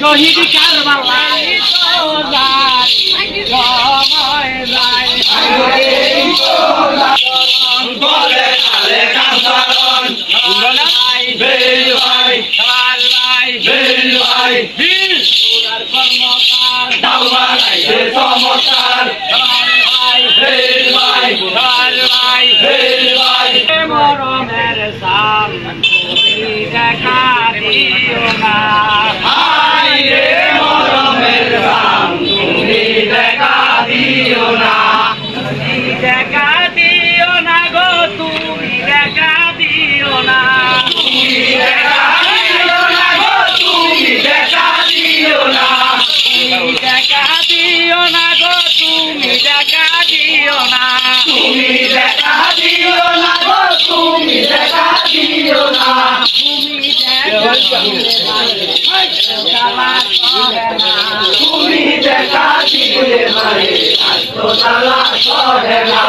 শহীদ কারবালাই তো যায় সময় যায় বলে কালে কাঁচারন ভাই বেল ভাই সবার ভাই সুরার কর্মকার দাওয়া গাইছে চমৎকার সবার ভাই বেল ভাই সবার ভাই বেল ভাই মরমের সাম দেখা iyong তুমি দেখা দিলে মারে আত্মদালা সহে না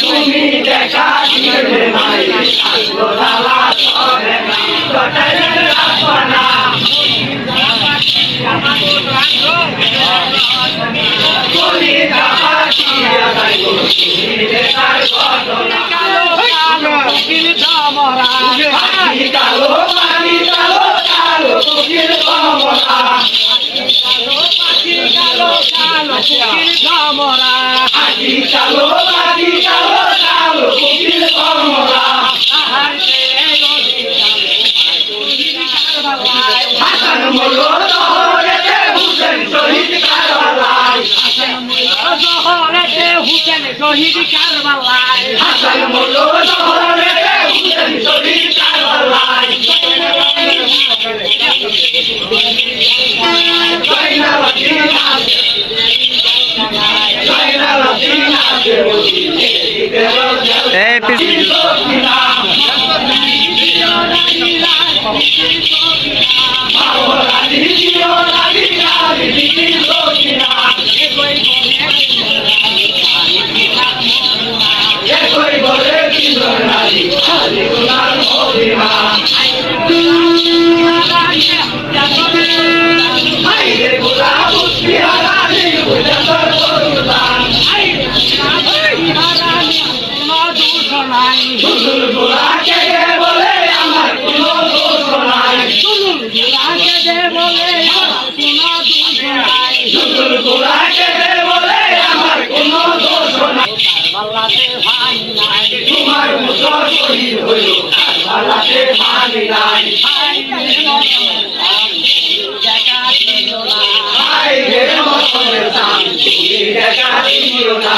তুমি দেখা দিলে মারে আত্মদালা সহে না কটালে রাখনা কলি দেখা দিয়া যাইব পানি কালো পানি কালো কালো চোখের কমলা হাসান মোল্লো দহরেতে হুসেন শহীদ কারবালায় শহীদ কারবালায় হাসান মোল্লো É, pessoal. নাই। তোমার মতো শহীদ হইল কারবালাতে ভানি নাই। জায়গা দিল না। হায় রে মতনের দাম দেখা দিল না।